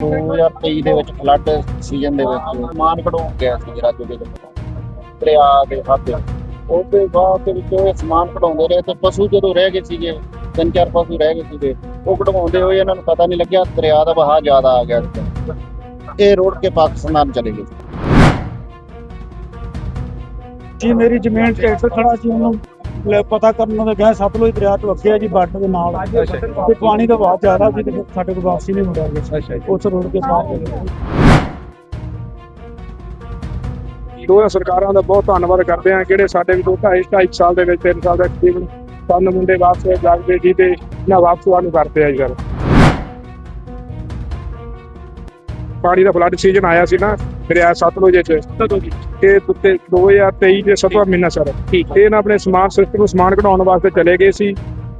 2023 ਦੇ ਵਿੱਚ flood season ਦੇ ਵਿੱਚ ਸਮਾਨ ਗਿਆ ਸੀ ਰਾਜੂ ਦੇ ਦਰਿਆ ਦੇ ਖਾਤੇ ਉਹਦੇ ਬਾਅਦ ਦੇ ਵਿੱਚ ਉਹ ਸਮਾਨ ਕਢਾਉਂਦੇ ਰਹੇ ਤੇ ਪਸ਼ੂ ਜਦੋਂ ਰਹਿ ਗਏ ਸੀਗੇ, ਤਿੰਨ ਚਾਰ ਪਸ਼ੂ ਰਹਿ ਗਏ ਸੀਗੇ, ਉਹ ਕਢਵਾਉਂਦੇ ਹੋਏ ਇਹਨਾਂ ਨੂੰ ਪਤਾ ਨਹੀਂ ਲੱਗਿਆ ਦਰਿਆ ਦਾ ਵਹਾਅ ਜ਼ਿਆਦਾ ਆ ਗਿਆ ਇਹ ਰੋਡ ਕੇ ਪਾਕਿਸਤਾਨ ਚਲੇ ਗਏ। ਜੀ, ਮੇਰੀ ਜ਼ਮੀਨ ਟਰੈਕਟਰ ਖੜਾ ਸੀ ਉਹਨੂੰ। ਪਤਾ ਕਰਨ ਉਹਦੇ ਗਏ ਸਤਲੁਜ ਦਰਿਆ ਤੋਂ ਅੱਗੇ ਆ ਜੀ ਬਾਰਡਰ ਦੇ ਨਾਲ। ਤੇ ਪਾਣੀ ਦਾ ਵਹਾਅ ਜ਼ਿਆਦਾ ਸੀ ਤੇ ਸਾਡੇ ਕੋਲ ਵਾਪਸੀ ਨਹੀਂ ਮੁੜਿਆ ਗਿਆ ਉਸ ਰੋਡ ਚਲੇ ਗਏ ਦੋਹਾਂ ਸਰਕਾਰਾਂ ਦਾ ਬਹੁਤ ਧੰਨਵਾਦ ਕਰਦੇ ਹਾਂ ਜਿਹੜੇ ਸਾਡੇ ਵੀ ਦੋ ਢਾਈ ਢਾਈ ਸਾਲ ਦੇ ਵਿੱਚ ਤਿੰਨ ਸਾਲ ਦਾ ਤਕਰੀਬਨ ਪੰਨ ਮੁੰਡੇ ਵਾਪਸ ਜਾਗਦੇ ਜੀ ਤੇ ਨਾ ਵਾਪਸ ਨੂੰ ਕਰਦੇ ਆ ਜੀ ਸਰ ਪਾਣੀ ਦਾ ਫਲੱਡ ਸੀਜ਼ਨ ਆਇਆ ਸੀ ਨਾ ਦਰਿਆ ਸਤਲੁਜ ਵਿੱਚ ਕਦੋਂ ਜੀ? ਇਹ ਉੱਤੇ 2023 ਦੇ ਸਤਵਾਂ ਮਹੀਨਾ ਸਰ। ਠੀਕ ਇਹ ਨਾ ਆਪਣੇ ਸਮਾਨ ਸਿਸਟਮ ਨੂੰ ਸਮਾਨ ਕਢਾਉਣ ਵਾਸਤੇ ਚਲੇ ਗਏ ਸੀ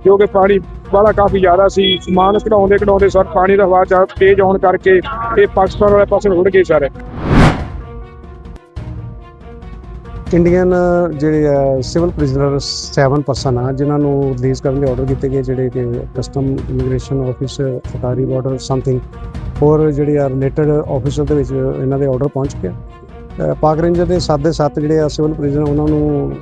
ਜੋ ਕਿ ਪਾਣੀ ਵਾਲਾ ਕਾਫੀ ਜ਼ਿਆਦਾ ਸੀ। ਸਮਾਨ ਕਢਾਉਂਦੇ ਕਢਾਉਂਦੇ ਸਰ ਪਾਣੀ ਦਾ ਹਵਾ ਜ਼ਿਆਦਾ ਤੇਜ਼ ਆਉਣ ਕਰਕੇ ਇਹ ਪਾਕਿਸਤਾਨ ਵਾਲੇ ਪਾਸੇ ਉੱਡ ਗਏ ਸਰ। ਇੰਡੀਅਨ ਜਿਹੜੇ ਆ ਸਿਵਲ ਪ੍ਰਿਜ਼ਨਰ 7 ਪਰਸਨ ਆ ਜਿਨ੍ਹਾਂ ਨੂੰ ਰਿਲੀਜ਼ ਕਰਨ ਦੇ ਆਰਡਰ ਕੀਤੇ ਗਏ ਜਿਹੜੇ ਕਿ ਕਸਟਮ ਇਮੀਗ੍ਰੇਸ਼ਨ ਆਫਿਸ ਸਰਕਾਰੀ ਬਾਰਡਰ ਸਮਥਿੰਗ ਹੋਰ ਜਿਹੜੇ ਆ ਰਿਲੇਟਡ ਆਫਿਸਰ ਦੇ ਵਿੱਚ ਇਹਨਾਂ ਦੇ ਆਰਡਰ ਪਹੁੰਚ ਗਿਆ ਪਾਕ ਰੇਂਜਰ ਦੇ 7 ਦੇ 7 ਜਿਹੜੇ ਆ ਸਿਵਲ ਪ੍ਰਿਜ਼ਨਰ ਉਹਨਾਂ ਨੂੰ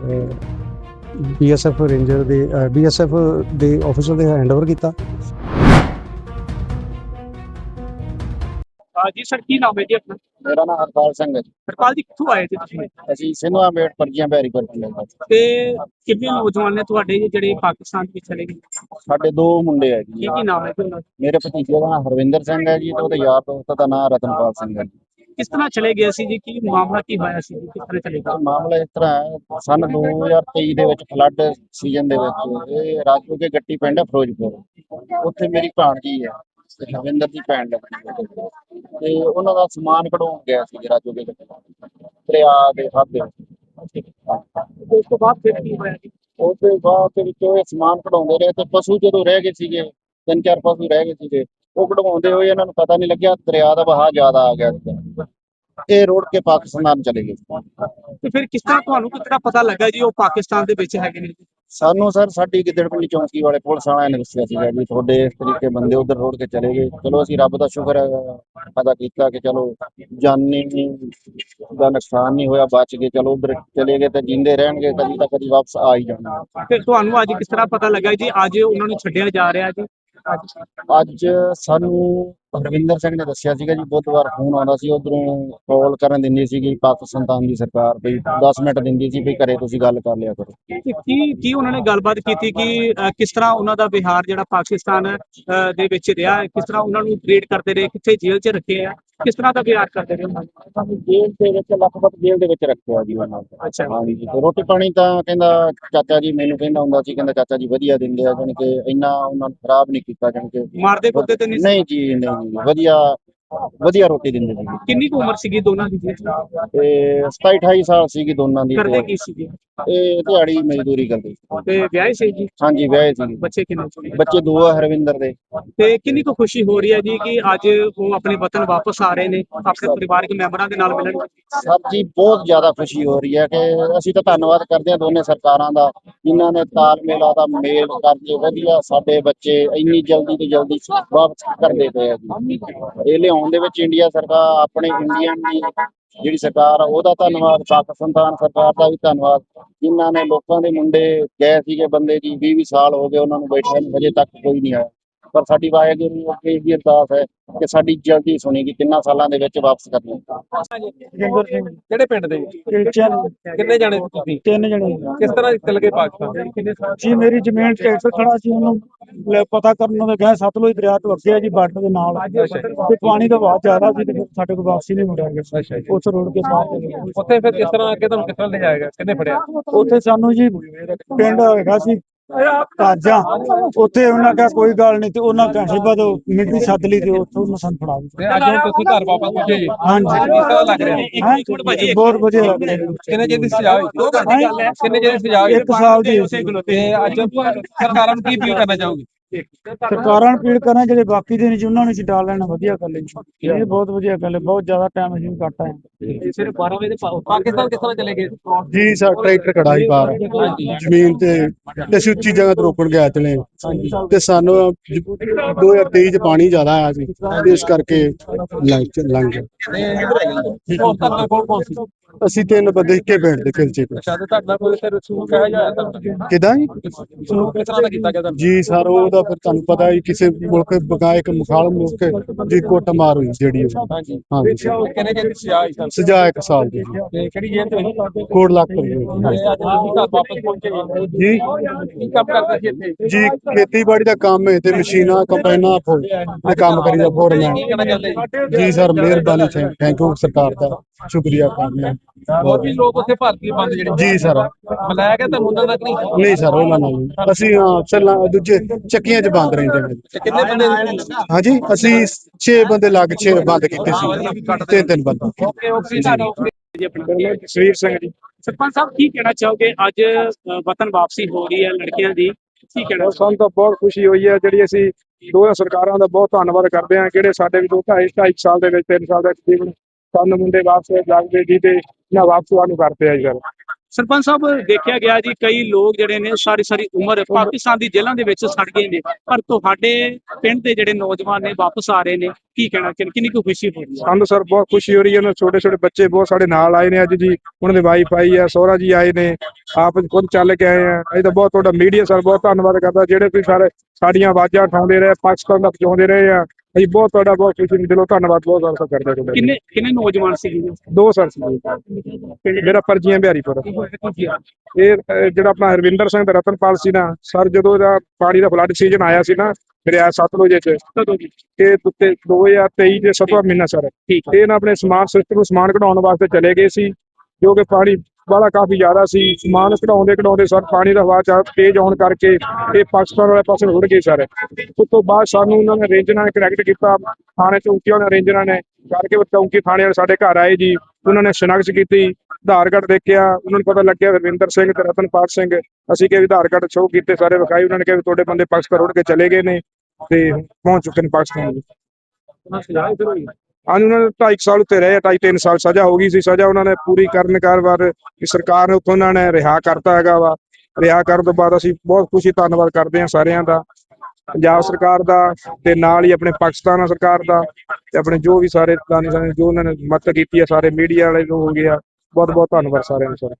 ਬੀਐਸਐਫ ਰੇਂਜਰ ਦੇ ਬੀਐਸਐਫ ਦੇ ਆਫਿਸਰ ਦੇ ਹੈਂਡਓਵਰ ਕੀਤਾ। ਹਾਂ ਜੀ ਸਰ ਕੀ ਨਾਮ ਹੈ ਜੀ ਆਪਣਾ? ਮੇਰਾ ਨਾਮ ਹਰਪਾਲ ਸਿੰਘ ਹੈ ਜੀ। ਹਰਪਾਲ ਜੀ ਕਿੱਥੋਂ ਆਏ ਜੀ ਤੁਸੀਂ? ਅਸੀਂ ਸਿੰਘਾ ਮੇਟ ਪਰਜੀਆਂ ਭੈਰੀ ਪਰ ਪਿੰਡ ਦਾ। ਤੇ ਕਿੰਨੇ ਨੌਜਵਾਨ ਨੇ ਤੁਹਾਡੇ ਜੀ ਜਿਹੜੇ ਪਾਕਿਸਤਾਨ ਵਿੱਚ ਚਲੇ ਗਏ? ਸਾਡੇ ਦੋ ਮੁੰਡੇ ਆ ਜੀ। ਕੀ ਕੀ ਨਾਮ ਹੈ ਜੀ ਉਹਨਾਂ ਦਾ? ਮੇਰੇ ਭਤੀਜੇ ਦਾ ਨਾਮ ਹਰਵਿੰਦਰ ਸਿੰਘ ਹੈ ਜੀ ਤੇ ਉਹਦੇ ਯਾਰ ਦੋਸਤ ਦਾ ਨਾਮ ਰਤਨਪਾਲ ਸਿੰਘ ਹੈ ਜੀ। ਕਿਸ ਤਰ੍ਹਾਂ ਚਲੇ ਗਏ ਸੀ ਜੀ? ਕੀ ਮਾਮਲਾ ਕੀ ਹੋਇਆ ਸੀ ਜੀ? ਕਿਸ ਤਰ੍ਹਾਂ ਚਲੇ ਗਏ? ਮਾਮਲਾ ਇਸ ਤਰ੍ਹਾਂ ਹੈ ਸਨ 2023 ਦੇ ਵਿੱਚ ਫਲੱਡ ਸੀਜ਼ਨ ਦੇ ਵਿੱਚ ਇਹ ਰਾਜੂ ਕੇ ਗੱਟੀ ਪਿੰਡ ਹੈ ਫਿਰੋਜ਼ਪੁਰ। ਉੱਥੇ ਮੇਰੀ ਭਾਣਜੀ ਹੈ। ਤੇ ਹਰਵਿੰਦਰ ਦੀ ਭੈਣ ਲੱਗਦੀ ਤੇ ਉਹਨਾਂ ਦਾ ਸਮਾਨ ਕਢਾਉਣ ਗਿਆ ਸੀ ਰਾਜੂ ਕੇ ਗੱਟੀ ਦਰਿਆ ਦੇ ਖਾਤੇ ਉਸ ਤੋਂ ਬਾਅਦ ਫਿਰ ਕੀ ਹੋਇਆ ਜੀ? ਉਹਦੇ ਬਾਅਦ ਦੇ ਵਿੱਚ ਉਹ ਸਮਾਨ ਕਢਾਉਂਦੇ ਰਹੇ ਤੇ ਪਸ਼ੂ ਜਦੋਂ ਰਹਿ ਗਏ ਸੀਗੇ ਤਿੰਨ ਚਾਰ ਪਸ਼ੂ ਰਹਿ ਗਏ ਸੀਗੇ ਉਹ ਕਢਵਾਉਂਦੇ ਹੋਏ ਇਹਨਾਂ ਨੂੰ ਪਤਾ ਨਹੀਂ ਲੱਗਿਆ ਦਰਿਆ ਦਾ ਵਹਾਅ ਜ਼ਿਆਦਾ ਆ ਗਿਆ ਸੀ। ਇਹ ਰੋਡ ਕੇ ਪਾਕਿਸਤਾਨ ਚਲੇ ਗਏ। ਤੇ ਫਿਰ ਕਿਸ ਤਰ੍ਹਾਂ ਤੁਹਾਨੂੰ ਕਿਸ ਤਰ੍ਹਾਂ ਪਤਾ ਲੱਗਾ ਜੀ ਉਹ ਪਾਕਿਸਤਾਨ ਦੇ ਵਿੱਚ ਹੈਗੇ ਨੇ? ਜੀ ਸਾਨੂੰ ਸਰ ਸਾਡੀ ਗਿੱਦੜਪਿੰਡੀ ਚੌਂਕੀ ਵਾਲੇ ਪੁਲਿਸ ਵਾਲਿਆਂ ਨੇ ਦੱਸਿਆ ਸੀਗਾ ਜੀ ਤੁਹਾਡੇ ਇਸ ਤਰੀਕੇ ਬੰਦੇ ਉਧਰ ਰੋਡ ਕੇ ਚਲੇ ਗਏ। ਚਲੋ ਅਸੀਂ ਰੱਬ ਦਾ ਸ਼ੁਕਰ ਹੈ ਅਦਾ ਕੀਤਾ ਕਿ ਚਲੋ ਜਾਨੀ ਦਾ ਨੁਕਸਾਨ ਨਹੀਂ ਹੋਇਆ ਬਚ ਗਏ। ਚਲੋ ਉਧਰ ਚਲੇ ਗਏ ਤੇ ਜਿੰਦੇ ਰਹਿਣਗੇ ਕਦੀ ਤਾਂ ਕਦੀ ਵਾਪਸ ਆ ਹੀ ਜਾਣਾ। ਫਿਰ ਤੁਹਾਨੂੰ ਅੱਜ ਕਿਸ ਤਰ੍ਹਾਂ ਪਤਾ ਲੱਗਾ ਜੀ? ਅੱਜ ਉਹਨਾਂ ਨੂੰ ਛੱਡਿਆ ਜਾ ਰਿਹਾ ਜੀ? ਅੱਜ ਸਾਨੂੰ ਹਰਵਿੰਦਰ ਸਿੰਘ ਨੇ ਦੱਸਿਆ ਸੀਗਾ ਜੀ ਬੁੱਧਵਾਰ ਫੋਨ ਆਉਂਦਾ ਸੀ ਉਧਰੋਂ ਕਾਲ ਕਰਨ ਦਿੰਦੀ ਸੀਗੀ ਪਾਕਿਸਤਾਨ ਦੀ ਸਰਕਾਰ ਵੀ 10 ਮਿੰਟ ਦਿੰਦੀ ਸੀ ਵੀ ਘਰੇ ਤੁਸੀਂ ਗੱਲ ਕਰ ਲਿਆ ਕਰੋ ਤੇ ਕੀ ਕੀ ਉਹਨਾਂ ਨੇ ਗੱਲਬਾਤ ਕੀਤੀ ਕਿ ਕਿਸ ਤਰ੍ਹਾਂ ਉਹਨਾਂ ਦਾ ਵਿਹਾਰ ਜਿਹੜਾ ਪਾਕਿਸਤਾਨ ਦੇ ਵਿੱਚ ਰਿਹਾ ਹੈ, ਕਿਸ ਤਰ੍ਹਾਂ ਉਹਨਾਂ ਨੂੰ ਟ੍ਰੀਟ ਕਰਦੇ ਰਹੇ ਕਿੱਥੇ ਜੇਲ੍ਹ 'ਚ ਰੱਖੇ ਆ ਕਿਸ ਤਰ੍ਹਾਂ ਦਾ ਵਿਹਾਰ ਕਰਦੇ ਰਹੇ ਉਹਨਾਂ? ਸਾਨੂੰ ਜੇਲ੍ਹ ਦੇ ਵਿੱਚ ਲਖਪਤ ਜੇਲ੍ਹ ਦੇ ਵਿੱਚ ਰੱਖਿਆ ਜੀ ਉਹਨਾਂ ਨੂੰ ਅੱਛਾ ਹਾਂਜੀ ਤੇ ਰੋਟੀ ਪਾਣੀ ਤਾਂ ਕਹਿੰਦਾ ਚਾਚਾ ਜੀ ਮੈਨੂੰ ਕਹਿੰਦਾ ਹੁੰਦਾ ਸੀ ਕਹਿੰਦਾ ਚਾਚਾ ਜੀ ਵਧੀਆ ਦਿੰਦੇ ਆ ਜਾਣੀ ਕਿ ਇੰਨਾ ਉਹਨਾਂ ਨੂੰ ਖਰਾਬ ਨਹੀਂ ਕੀਤਾ ਜਾਣੀ ਕਿ ਮਾਰਦੇ ਕੁੱਟਦੇ ਤੇ ਨਹੀਂ ਸੀ? ਨਹੀਂ ਜੀ ਨਹੀਂ ਜੀ ਵਧੀਆ ਵਧੀਆ ਰੋਟੀ ਦਿੰਦੇ ਸੀ। ਕਿੰਨੀ ਕੁ ਉਮਰ ਸੀਗੀ ਦੋਨਾਂ ਦੀ ਜੀ? ਤੇ 27 28 ਸਾਲ ਸੀਗੀ ਦੋਨਾਂ ਦੀ ਕਰਦੇ ਕੀ ਸੀਗੇ ਇਹ ਦਿਹਾੜੀ ਮਜ਼ਦੂਰੀ ਕਰਦੇ ਸੀ। ਤੇ ਵਿਆਹੇ ਸੀ ਜੀ ਹਾਂਜੀ ਵਿਆਹੇ ਸੀ ਬੱਚੇ ਕਿੰਨੇ ਸੀ? ਬੱਚੇ ਦੋ ਆ ਹਰਵਿੰਦਰ ਦੇ ਤੇ ਕਿੰਨੀ ਕੁ ਖੁਸ਼ੀ ਹੋ ਰਹੀ ਹੈ ਜੀ ਕਿ ਅੱਜ ਉਹ ਆਪਣੇ ਵਤਨ ਵਾਪਸ ਆ ਰਹੇ ਨੇ ਆਪਣੇ ਪਰਿਵਾਰਕ ਮੈਂਬਰਾਂ ਦੇ ਨਾਲ ਮਿਲਣ ਸਰ ਜੀ ਬਹੁਤ ਜ਼ਿਆਦਾ ਖੁਸ਼ੀ ਹੋ ਰਹੀ ਹੈ ਕਿ ਅਸੀਂ ਤਾਂ ਧੰਨਵਾਦ ਕਰਦੇ ਹਾਂ ਦੋਨੇ ਸਰਕਾਰਾਂ ਦਾ ਜਿਨ੍ਹਾਂ ਨੇ ਤਾਲਮੇਲ ਦਾ ਮੇਲ ਕਰਕੇ ਵਧੀਆ ਸਾਡੇ ਬੱਚੇ ਇੰਨੀ ਜਲਦੀ ਤੋਂ ਜਲਦੀ ਵਾਪਸ ਕਰਦੇ ਪਏ ਆ ਜੀ ਇਹ ਲਿਆਉਣ ਦੇ ਵਿੱਚ ਇੰਡੀਆ ਸਰਕਾਰ, ਆਪਣੇ ਇੰਡੀਅਨ ਦੀ ਜਿਹੜੀ ਸਰਕਾਰ ਆ, ਉਹਦਾ ਧੰਨਵਾਦ, ਪਾਕਿਸਤਾਨ ਸਰਕਾਰ ਦਾ ਵੀ ਧੰਨਵਾਦ। ਜਿਨ੍ਹਾਂ ਨੇ ਲੋਕਾਂ ਦੇ ਮੁੰਡੇ ਗਏ ਸੀਗੇ ਬੰਦੇ ਜੀ 20 20 ਸਾਲ ਹੋ ਗਏ, ਉਹਨਾਂ ਨੂੰ ਬੈਠਿਆਂ ਨੂੰ ਹਜੇ ਤੱਕ ਕੋਈ ਨਹੀਂ ਆਇਆ। ਪਰ ਸਾਡੀ ਵਾਹਿਗੁਰੂ ਅੱਗੇ ਇਹੀ ਅਰਦਾਸ ਹੈ ਕਿ ਸਾਡੀ ਜਲਦੀ ਸੁਣੇਗੀ ਕਿੰਨਾ ਸਾਲਾਂ ਦੇ ਵਿੱਚ ਵਾਪਸ ਕਰਨੀ ਜਿੰਦਰ ਸਿੰਘ ਕਿਹੜੇ ਪਿੰਡ ਦੇ? ਕਿੰਨੇ ਜਾਣੇ ਤੁਸੀਂ? ਤਿੰਨ ਜਣੇ ਕਿਸ ਤਰ੍ਹਾਂ ਚੱਲ ਗਏ ਪਾਕਿਸਤਾਨ? ਜੀ ਮੇਰੀ ਜ਼ਮੀਨ ਟਰੈਕਟਰ ਖੜਾ ਸੀ ਉਹਨੂੰ ਲੈ ਪਤਾ ਕਰਨ ਉਹਦੇ ਗਏ ਸਤਲੁਜ ਦਰਿਆ ਤੋਂ ਅੱਗੇ ਆ ਜੀ ਬਾਰਡਰ ਦੇ ਨਾਲ। ਤੇ ਪਾਣੀ ਦਾ ਵਹਾਅ ਜ਼ਿਆਦਾ ਸੀ ਤੇ ਫਿਰ ਸਾਡੇ ਕੋਲ ਵਾਪਸੀ ਨਹੀਂ ਮੁੜਿਆ ਗਿਆ ਉਸ ਰੋਡ ਚਲੇ ਗਏ ਉੱਥੇ ਫਿਰ ਕਿਸ ਤਰ੍ਹਾਂ ਅੱਗੇ ਤੁਹਾਨੂੰ ਕਿਸ ਤਰ੍ਹਾਂ ਲਿਜਾਏਗਾ ਕਿੰਨੇ ਫੜਿਆ? ਉੱਥੇ ਸਾਨੂੰ ਜੀ ਪਿੰਡ ਹੈਗਾ ਸੀ ਉੱਥੇ ਉਹਨਾਂ ਕਿਹਾ ਕੋਈ ਗੱਲ ਨਹੀਂ ਤੇ ਉਹਨਾਂ ਘੰਟੇ ਬਾਅਦ ਮਿੰਟੀ ਸੱਦ ਲਈ ਤੇ ਉੱਥੋਂ ਉਹਨਾਂ ਸਾਨੂੰ ਫੜਾ ਦਿੱਤਾ ਅੱਜ ਹੁਣ ਤੁਸੀਂ ਘਰ ਵਾਪਸ ਪਹੁੰਚੇ ਜੀ। ਹਾਂਜੀ। ਕਿਸ ਤਰ੍ਹਾਂ ਲੱਗ ਰਿਹਾ ਹੈਂ? ਬਹੁਤ ਵਧੀਆ ਲੱਗ ਰਿਹਾ ਕਿੰਨੇ ਦੀ ਸਜ਼ਾ ਹੋਈ? ਦੋ ਘੰਟੇ ਗੱਲ ਹੈ। ਕਿੰਨੇ ਦੀ ਸਜ਼ਾ ਹੋਈ? ਇੱਕ ਸਾਲ ਦੀ ਤੇ ਅੱਜ ਸਰਕਾਰਾਂ ਨੂੰ ਕੀ ਅਪੀਲ ਕਰਨਾ ਚਾਹੋਗੇ? ਸਰਕਾਰਾਂ ਨੂੰ ਅਪੀਲ ਕਰਨਾ ਜਿਹੜੇ ਬਾਕੀ ਦੇ ਨੇ ਜੀ ਉਹਨਾਂ ਨੂੰ ਜਿਤਾ ਲੈਣਾ ਵਧੀਆ ਗੱਲ ਹੈ ਜੀ। ਇਹ ਬਹੁਤ ਵਧੀਆ ਗੱਲ ਹੈ ਬਹੁਤ ਜ਼ਿਆਦਾ ਟਾਈਮ ਅਸੀਂ ਕੱਟ ਆਏ ਹਾਂ। ਸਿਰ 12 ਵਜੇ ਦੇ ਪਾ- ਪਾਕਿਸਤਾਨ ਕਿਸ ਤਰ੍ਹਾਂ ਚਲੇ ਗਏ? ਜੀ ਸਰ ਟਰੈਕਟਰ ਖੜਾ ਸੀ ਬਾਹਰ ਜ਼ਮੀਨ ਤੇ ਤੇ ਅਸੀਂ ਉੱਚੀ ਜਗ੍ਹਾ ਤੇ ਰੋਕਣ ਗਏ ਚਲੇ ਤੇ ਸਾਨੂੰ 2023 ਚ ਪਾਣੀ ਜ਼ਿਆਦਾ ਆਇਆ ਸੀ ਤੇ ਇਸ ਕਰਕੇ ਲੰਘ ਗਏ ਕੋਲ ਸੀ ਅਸੀਂ ਤਿੰਨ ਬੰਦੇ ਇੱਕੇ ਪਿੰਡ ਦੇ ਖਿਲਚੇ ਪਏ। ਸ਼ਾਇਦ ਤੁਹਾਡਾ ਕੋਈ ਕਿਦਾਂ ਜੀ? ਸਲੂਕ ਕਿਸ ਤਰ੍ਹਾਂ ਦਾ ਕੀਤਾ ਗਿਆ ਤੁਹਾਨੂੰ? ਜੀ ਸਰ ਉਹਦਾ ਫਿਰ ਤੁਹਾਨੂੰ ਪਤਾ ਹੀ ਕਿਸੇ ਮੁਲਕ ਬਗਾ ਇੱਕ ਮੁਖਾਲ ਮੁਲਕ ਦੀ ਕੁੱਟ ਮਾਰ ਹੋਈ ਜਿਹੜੀ ਉਹ। ਹਾਂਜੀ। ਹਾਂਜੀ। ਸਰ। ਕਿਹਨੇ ਕਿ ਸਿਆ ਇਸ ਤਰ੍ਹਾਂ ਸਜ਼ਾ ਇੱਕ ਸਾਲ ਦੀ। ਜੀ। ਤੇ ਕਿਹੜੀ ਜੇਲ੍ਹ ਤੋਂ ਹੋਈ ਕੋੜ ਲੱਖ ਰੁਪਏ ਤੇ ਅੱਜ ਤੁਸੀਂ ਘਰ ਵਾਪਸ ਪਹੁੰਚੇ ਜੀ ਜੀ। ਕੀ ਕੰਮ ਕਰਦੇ ਸੀ ਇੱਥੇ? ਜੀ ਖੇਤੀਬਾੜੀ ਦਾ ਕੰਮ ਹੈ ਤੇ ਮਸ਼ੀਨਾਂ ਕੰਪਾਈਨਾਂ ਫੋ ਤੇ ਕੰਮ ਕਰੀਦਾ ਫੋਰਮੈਨ ਜੀ? ਸਰ ਮਿਹਰਬਾਨੀ ਥੈਂਕ ਯੂ ਸਰਕਾਰ ਦਾ। ਸ਼ੁਕਰੀਆ ਕਰਨਾ ਹੋਰ ਵੀ ਲੋਕ ਉੱਥੇ ਭਾਰਤੀ ਬੰਦ ਜਿਹੜੇ ਜੀ ਸਰ। ਬੁਲਾਇਆ ਗਿਆ ਤੁਹਾਨੂੰ ਉਹਨਾਂ ਤੱਕ ਨਹੀਂ? ਨਹੀਂ ਸਰ ਉਹਨਾਂ ਨਾਲ ਨਹੀਂ। ਅਸੀਂ ਹਾਂ ਚੱਲਾਂ ਦੂਜੇ ਚੱਕੀਆਂ 'ਚ ਬੰਦ ਰਹਿੰਦੇ ਨੇ। ਤੇ ਕਿੰਨੇ ਬੰਦੇ ਹਾਂਜੀ ਅਸੀਂ 6 ਬੰਦੇ ਲੱਗ 6 ਬੰਦ ਕੀਤੇ ਸੀ। ਤਿੰਨ ਤਿੰਨ ਬੰਦੇ ਓਕੇ ਓਕੇ ਤੁਹਾਡਾ ਓਕੇ। ਜਸਵੀਰ ਸਿੰਘ ਜੀ ਸਰਪੰਚ ਸਾਹਿਬ ਕੀ ਕਹਿਣਾ ਚਾਹੋਗੇ? ਅੱਜ ਅ, ਵਤਨ ਵਾਪਸੀ ਹੋ ਰਹੀ ਹੈ ਲੜਕੀਆਂ ਦੀ। ਕੀ ਕਹਿਣਾ ਸਾਨੂੰ ਤਾਂ ਬਹੁਤ ਖੁਸ਼ੀ ਹੋਈ ਹੈ ਜਿਹੜੀ ਅਸੀਂ ਦੋਹਾਂ ਸਰਕਾਰਾਂ ਦਾ ਬਹੁਤ ਧੰਨਵਾਦ ਕਰਦੇ ਹਾਂ ਜਿਹੜੇ ਸਾਡੇ ਵੀ ਦੋ ਢਾਈ ਢਾਈ ਕੁ ਸਾਲ ਦੇ ਵਿੱਚ ਤਿੰਨ ਸਾਲ ਦਾ ਜੀਵਨ ਸਾਨੂੰ ਮੁੰਡੇ ਵਾਪਸ ਲੱਗਦੇ ਜੀ ਤੇ ਨਾ ਵਾਪਸ ਸਾਨੂੰ ਕਰਦੇ ਆ ਜੀ ਸਰ। ਸਰਪੰਚ ਸਾਹਿਬ ਦੇਖਿਆ ਗਿਆ ਜੀ ਕਈ ਲੋਕ ਜਿਹੜੇ ਨੇ ਸਾਰੀ ਸਾਰੀ ਉਮਰ ਪਾਕਿਸਤਾਨ ਦੀ ਜੇਲ੍ਹਾਂ ਦੇ ਵਿੱਚ ਸੜ ਗਏ ਨੇ। ਪਰ ਤੁਹਾਡੇ ਪਿੰਡ ਦੇ ਜਿਹੜੇ ਨੌਜਵਾਨ ਨੇ ਵਾਪਸ ਆ ਰਹੇ ਨੇ ਕੀ ਕਹਿਣਾ ਕਿ- ਕਿੰਨੀ ਕੁ ਖੁਸ਼ੀ ਹੋ ਰਹੀ ਹੈ? ਸਾਨੂੰ ਸਰ ਬਹੁਤ ਖੁਸ਼ੀ ਹੋ ਰਹੀ ਹੈ ਉਹਨਾਂ ਛੋਟੇ ਛੋਟੇ ਬੱਚੇ ਬਹੁਤ ਸਾਡੇ ਨਾਲ ਆਏ ਨੇ ਅੱਜ ਜੀ। ਉਹਨਾਂ ਦੇ ਵਾਈਫ ਆਈ ਹੈ ਸਹੁਰਾ ਜੀ ਆਏ ਨੇ ਆਪ ਖੁਦ ਚੱਲ ਕੇ ਆਏ ਆ। ਅਸੀਂ ਤਾਂ ਬਹੁਤ ਤੁਹਾਡਾ ਮੀਡੀਆ ਸਰ ਬਹੁਤ ਧੰਨਵਾਦ ਕਰਦਾ ਜਿਹੜੇ ਤੁਸੀਂ ਸਾਰੇ ਸਾਡੀਆਂ ਆਵਾਜ਼ਾਂ ਉਠਾਉਂਦੇ ਰਹੇ ਪਾਕਿਸਤਾਨ ਦਾ ਪਹੁੰਚਾਉਂਦੇ ਰਹੇ ਆ। ਅਸੀਂ ਬਹੁਤ ਤੁਹਾਡਾ ਬਹੁਤ ਖੁਸ਼ੀ ਦਿਲੋਂ ਧੰਨਵਾਦ ਬਹੁਤ ਜ਼ਿਆਦਾ ਕਰਦੇ ਹਾਂ ਤੁਹਾਡਾ ਕਿੰਨੇ ਕਿੰਨੇ ਨੌਜਵਾਨ ਸੀਗੇ ਜੀ? ਦੋ ਸਰ ਸੀ ਮੇਰਾ ਪਰਜੀਆਂ ਬਿਹਾਰੀਪੁਰ। ਇਹ ਅਹ, ਜਿਹੜਾ ਆਪਣਾ ਹਰਵਿੰਦਰ ਸਿੰਘ ਤੇ ਰਤਨਪਾਲ ਸੀ ਨਾ ਸਰ ਜਦੋਂ ਇਹਦਾ ਪਾਣੀ ਦਾ ਫਲੱਡ ਸੀਜ਼ਨ ਆਇਆ ਸੀ ਨਾ ਦਰਿਆ ਸਤਲੁਜ ਵਿੱਚ ਕਦੋਂ ਜੀ? ਇਹ ਉੱਤੇ 2023 ਦੇ ਸਤਵਾਂ ਮਹੀਨਾ ਸਰ। ਠੀਕ ਇਹ ਨਾ ਆਪਣੇ ਸਮਾਨ ਸਿਸਟਮ ਨੂੰ ਸਮਾਨ ਕਢਾਉਣ ਵਾਸਤੇ ਚਲੇ ਗਏ ਸੀ ਜੋ ਕਿ ਪਾਣੀ ਵਾਲਾ ਕਾਫੀ ਜ਼ਿਆਦਾ ਸੀ, ਸਮਾਨ ਕਢਾਉਂਦੇ ਕਢਾਉਂਦੇ ਸਰ ਪਾਣੀ ਦਾ ਹਵਾ ਚਾ ਤੇਜ਼ ਆਉਣ ਕਰਕੇ ਇਹ ਪਾਕਿਸਤਾਨ ਵਾਲੇ ਪਾਸੇ ਰੁੜ ਗਏ ਸਰ। ਉਸ ਤੋਂ ਬਾਅਦ ਸਾਨੂੰ ਉਹਨਾਂ ਨੇ ਰੇਂਜਰਾਂ ਨੇ ਕਨੈਕਟ ਕੀਤਾ, ਥਾਣੇ ਚੌਂਕੀਆਂ ਨੇ ਰੇਂਜਰਾਂ ਨੇ, ਕਰਕੇ ਚੌਂਕੀ ਥਾਣੇ ਵਾਲੇ ਸਾਡੇ ਘਰ ਆਏ ਜੀ, ਉਹਨਾਂ ਨੇ ਸ਼ਨਾਖਤ ਕੀਤੀ, ਆਧਾਰ ਕਾਰਡ ਦੇਖਿਆ, ਉਹਨਾਂ ਨੂੰ ਪਤਾ ਲੱਗਿਆ ਰਵਿੰਦਰ ਸਿੰਘ ਤੇ ਰਤਨਪਾਲ ਸਿੰਘ, ਅਸੀਂ ਕਿਹਾ ਵੀ ਆਧਾਰ ਕਾਰਡ ਸ਼ੋਅ ਕੀਤੇ ਸਾਰੇ ਵਿਖਾਈ ਉਹਨਾਂ ਨੇ ਕਿਹਾ ਵੀ ਤੁਹਾਡੇ ਬੰਦੇ ਪਾਕਿਸਤਾਨ ਰੁੜ ਕੇ ਚਲੇ ਗਏ ਨੇ, ਤੇ ਪਹੁੰਚ ਚੁੱਕੇ ਨੇ ਪਾਕਿਸਤਾਨ। ਵਿੱਚ ਹਾਂਜੀ ਉਹਨਾਂ ਨੇ 2.5 ਸਾਲ ਉੱਤੇ ਰਹੇ 2.5 3 ਸਾਲ ਸਜ਼ਾ ਹੋ ਗਈ ਸੀ ਸਜ਼ਾ ਉਹਨਾਂ ਨੇ ਪੂਰੀ ਕਰਨ ਕਾਰ ਬਾਅਦ ਕਿ ਸਰਕਾਰ ਨੇ ਉੱਥੋਂ ਉਹਨਾਂ ਨੇ ਰਿਹਾ ਕਰਤਾ ਹੈਗਾ ਵਾ। ਰਿਹਾ ਕਰਨ ਤੋਂ ਬਾਅਦ ਅਸੀਂ ਬਹੁਤ ਖੁਸ਼ੀ ਧੰਨਵਾਦ ਕਰਦੇ ਹਾਂ ਸਾਰਿਆਂ ਦਾ। ਪੰਜਾਬ ਸਰਕਾਰ ਦਾ ਤੇ ਨਾਲ ਹੀ ਆਪਣੇ ਪਾਕਿਸਤਾਨ ਸਰਕਾਰ ਦਾ ਤੇ ਆਪਣੇ ਜੋ ਵੀ ਸਾਰੇ ਦਾਨੀ ਸਾਨੇ ਜੋ ਉਹਨਾਂ ਨੇ ਮਦਦ ਕੀਤੀ ਹੈ ਸਾਰੇ ਮੀਡੀਆ ਵਾਲੇ ਜੋ ਹੋ ਗਿਆ ਬਹੁਤ ਬਹੁਤ ਧੰਨਵਾਦ ਸਾਰਿਆਂ ਦਾ ਸਰ।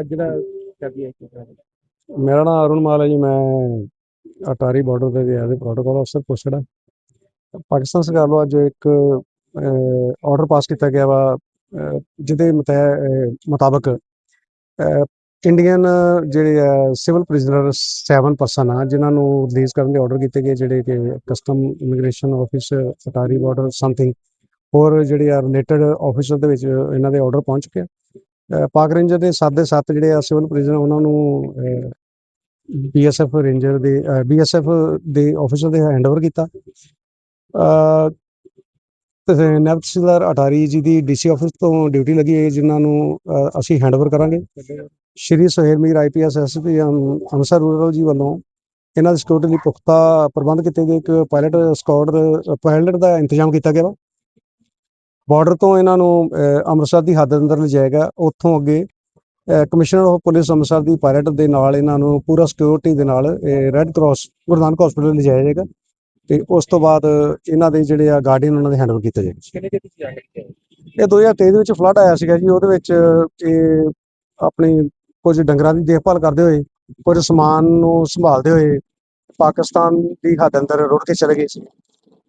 ਅੱਜ ਜਿਹੜਾ ਮੇਰਾ ਨਾਮ ਅਰੁਣ ਮਾਲ ਹੈ ਜੀ ਮੈਂ ਅਟਾਰੀ ਬਾਰਡਰ ਤੇ ਗਿਆ ਦੇ ਪ੍ਰੋਟੋਕਾਲ ਅਫਸਰ ਪੋਸਟਡ ਹਾਂ ਪਾਕਿਸਤਾਨ ਸਰਕਾਰ ਵੱਲੋਂ ਅੱਜ ਇੱਕ ਆਰਡਰ ਪਾਸ ਕੀਤਾ ਗਿਆ ਵਾ ਜਿਹਦੇ ਮਤੈ- ਮੁਤਾਬਕ ਇੰਡੀਅਨ ਜਿਹੜੇ ਆ ਸਿਵਲ ਪ੍ਰਿਜ਼ਨਰ 7 ਪਰਸਨ ਆ, ਜਿਨ੍ਹਾਂ ਨੂੰ ਰਿਲੀਜ਼ ਕਰਨ ਦੇ ਆਰਡਰ ਕੀਤੇ ਗਏ, ਜਿਹੜੇ ਕਿ custom immigration office Attari border something ਹੋਰ ਜਿਹੜੇ ਆ ਰਿਲੇਟਡ ਆਫਿਸਰ ਦੇ ਵਿੱਚ ਇਹਨਾਂ ਦੇ ਆਰਡਰ ਪਹੁੰਚ ਚੁੱਕੇ ਪਾਕ ਰੇਂਜਰ ਦੇ 7 ਦੇ 7 ਜਿਹੜੇ ਆ ਸਿਵਲ ਪ੍ਰਿਜਨਰ ਉਹਨਾਂ ਨੂੰ ਬੀਐਸਐਫ ਰੇਂਜਰ ਦੇ ਬੀਐਸਐਫ ਦੇ ਆਫਿਸਰ ਦੇ ਹੈਂਡਓਵਰ ਕੀਤਾ। ਅਹ ਤਹਿਸੀਲਦਾਰ ਅਟਾਰੀ ਜੀ ਦੀ ਡੀਸੀ ਆਫਿਸ ਤੋਂ ਡਿਊਟੀ ਲੱਗੀ ਹੈ ਜਿਨ੍ਹਾਂ ਨੂੰ ਅਹ, ਅਸੀਂ ਹੈਂਡਓਵਰ ਕਰਾਂਗੇ। Shri Suhail Mir IPS SP Amritsar rural ji ਵੱਲੋਂ ਇਹਨਾਂ ਦੀ ਸਿਕਿਉਰਿਟੀ ਲਈ ਪੁਖਤਾ ਪ੍ਰਬੰਧ ਕੀਤੇ ਗਏ। ਇੱਕ ਪਾਇਲਟ ਸਕਾਡ ਪਾਇਲਟ ਦਾ ਇੰਤਜ਼ਾਮ ਕੀਤਾ ਗਿਆ ਵਾ। ਬਾਰਡਰ ਤੋਂ ਇਹਨਾਂ ਨੂੰ ਅਹ, ਅੰਮ੍ਰਿਤਸਰ ਦੀ ਹੱਦ ਅੰਦਰ ਲਿਜਾਇਆ ਗਿਆ। ਉੱਥੋਂ ਅੱਗੇ ਕਮਿਸ਼ਨਰ ਆਫ ਪੁਲਿਸ ਅੰਮ੍ਰਿਤਸਰ ਦੀ ਪਾਇਲਟ ਦੇ ਨਾਲ ਇਹਨਾਂ ਨੂੰ ਪੂਰਾ ਸਿਕਿਉਰਿਟੀ ਦੇ ਨਾਲ red cross Guru Nanak hospital ਲਿਜਾਇਆ ਜਾਏਗਾ। ਤੇ ਉਸ ਤੋਂ ਬਾਅਦ ਇਹਨਾਂ ਦੇ ਜਿਹੜੇ ਆ ਗਾਰਡੀਅਨ ਉਹਨਾਂ ਦੇ ਹੈਂਡਓਵਰ ਕੀਤੇ ਜਾਣਗੇ ਇਹ 2023 ਦੇ ਵਿੱਚ ਫਲੱਡ ਆਇਆ ਸੀਗਾ ਜੀ ਉਹਦੇ ਵਿੱਚ ਇਹ ਆਪਣੀ ਕੁਝ ਡੰਗਰਾਂ ਦੀ ਦੇਖਭਾਲ ਕਰਦੇ ਹੋਏ ਕੁਝ ਸਮਾਨ ਨੂੰ ਸੰਭਾਲਦੇ ਹੋਏ ਪਾਕਿਸਤਾਨ ਦੀ ਹੱਦ ਅੰਦਰ ਰੁੜ ਕੇ ਚਲੇ ਗਏ ਸੀ।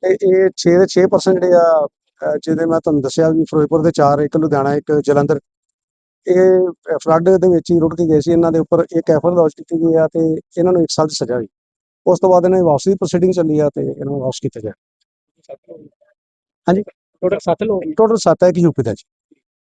ਤੇ ਇਹ 6 ਦੇ 6% ਜਿਹੜੇ ਆ ਜਿਹਦੇ ਮੈਂ ਤੁਹਾਨੂੰ ਦੱਸਿਆ ਵੀ ਫਿਰੋਜ਼ਪੁਰ ਦੇ 4 ਇੱਕ ਲੁਧਿਆਣਾ ਇੱਕ ਜਲੰਧਰ ਇਹ ਫਲੱਡ ਦੇ ਵਿੱਚ ਹੀ ਰੁੜ ਕੇ ਗਏ ਸੀ। ਇਹਨਾਂ ਦੇ ਉੱਪਰ ਇੱਕ ਐਫਰ ਲੌਜ ਕੀਤੀ ਗਈ ਆ ਤੇ ਇਹਨਾਂ ਨੂੰ 1 ਸਾਲ ਦੀ ਸਜ਼ਾ ਹੋਈ। ਉਸ ਤੋਂ ਬਾਅਦ ਇਹਨਾਂ ਦੀ ਵਾਪਸੀ ਦੀ ਪ੍ਰੋਸੀਡਿੰਗ ਚੱਲੀ ਆ ਤੇ ਇਹਨਾਂ ਨੂੰ ਵਾਪਸ ਕੀਤਾ ਗਿਆ। ਟੋਟਲ 7 ਲੋਕ। ਟੋਟਲ 7 ਹੈ ਕਿ ਯੂਪੀ ਦਾ ਜੀ।